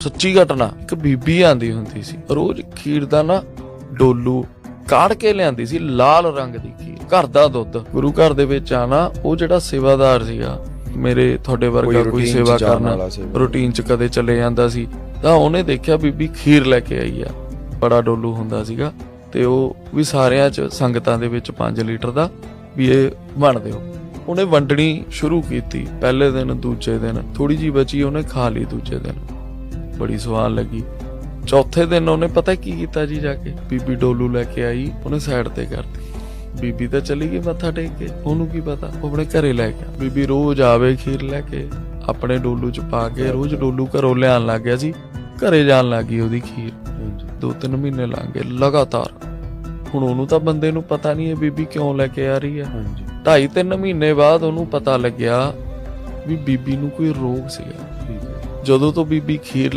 ਸੱਚੀ ਘਟਨਾ ਇੱਕ ਬੀਬੀ ਆਂਦੀ ਹੁੰਦੀ ਸੀ। ਰੋਜ਼ ਖੀਰ ਦਾ ਨਾ ਡੋਲੂ ਕਾੜ ਕੇ ਲਿਆਂਦੀ ਸੀ ਲਾਲ ਰੰਗ ਦੀ ਖੀਰ। ਘਰ ਦਾ ਦੁੱਧ। ਗੁਰੂ ਘਰ ਦੇ ਵਿੱਚ ਆਣਾ ਉਹ ਜਿਹੜਾ ਸੇਵਾਦਾਰ ਸੀਗਾ ਮੇਰੇ ਤੁਹਾਡੇ ਵਰਗਾ ਕੋਈ ਸੇਵਾ ਕਰਨਾ। ਰੂਟੀਨ ਚ ਕਦੇ ਚਲੇ ਜਾਂਦਾ ਸੀ ਤਾਂ ਉਹਨੇ ਦੇਖਿਆ ਬੀਬੀ ਖੀਰ ਲੈ ਕੇ ਆਈ ਆ। ਬੜਾ ਡੋਲੂ ਹੁੰਦਾ ਸੀਗਾ ਤੇ ਉਹ ਵੀ ਸਾਰਿਆਂ ਚ ਸੰਗਤਾਂ ਦੇ ਵਿੱਚ 5 ਲੀਟਰ ਦਾ ਵੀ ਇਹ ਵੰਡ ਦਿਓ। ਉਹਨੇ ਵੰਡਣੀ ਸ਼ੁਰੂ ਕੀਤੀ ਪਹਿਲੇ ਦਿਨ ਦੂਜੇ ਦਿਨ ਥੋੜੀ ਜੀ ਬਚੀ ਉਹਨੇ ਖਾ ਲਈ ਦੂਜੇ ਦਿਨ। ਬੜੀ ਸਵਾਦ ਲੱਗੀ। ਚੌਥੇ ਦਿਨ ਉਹਨੇ ਪਤਾ ਕੀ ਕੀਤਾ ਜੀ ਜਾ ਕੇ? ਬੀਬੀ ਡੋਲੂ ਲੈ ਕੇ ਆਈ ਉਹਨੇ ਸਾਈਡ ਤੇ ਕਰਤੀ। ਬੀਬੀ ਤਾਂ ਚਲੀ ਗਈ ਮੱਥਾ ਟੇਕ ਕੇ ਉਹਨੂੰ ਕੀ ਪਤਾ? ਉਹ ਆਪਣੇ ਘਰੇ ਲੈ ਗਿਆ ਬੀਬੀ ਰੋਜ਼ ਆਵੇ ਖੀਰ ਲੈ ਕੇ ਆਪਣੇ ਡੋਲੂ ਚ ਪਾ ਕੇ ਰੋਜ਼ ਡੋਲੂ ਘਰੋਂ ਲਿਆਉਣ ਲੱਗ ਗਿਆ ਸੀ। ਘਰੇ ਜਾਣ ਲੱਗੀ ਉਹਦੀ ਖੀਰ। ਦੋ ਤਿੰਨ ਮਹੀਨੇ ਲੰਘ ਗਏ ਲਗਾਤਾਰ। ਹੁਣ ਉਹਨੂੰ ਤਾਂ ਬੰਦੇ ਨੂੰ ਪਤਾ ਨਹੀਂ ਇਹ ਬੀਬੀ ਕਿਉਂ ਲੈ ਕੇ ਆ ਰਹੀ ਹੈ ਹਾਂਜੀ। ਢਾਈ ਤਿੰਨ ਮਹੀਨੇ ਬਾਅਦ ਉਹਨੂੰ ਪਤਾ ਲੱਗਿਆ ਵੀ ਬੀਬੀ ਨੂੰ ਕੋਈ ਰੋਗ ਸੀਗਾ। ਜਦੋਂ ਤੋਂ ਬੀਬੀ ਖੀਰ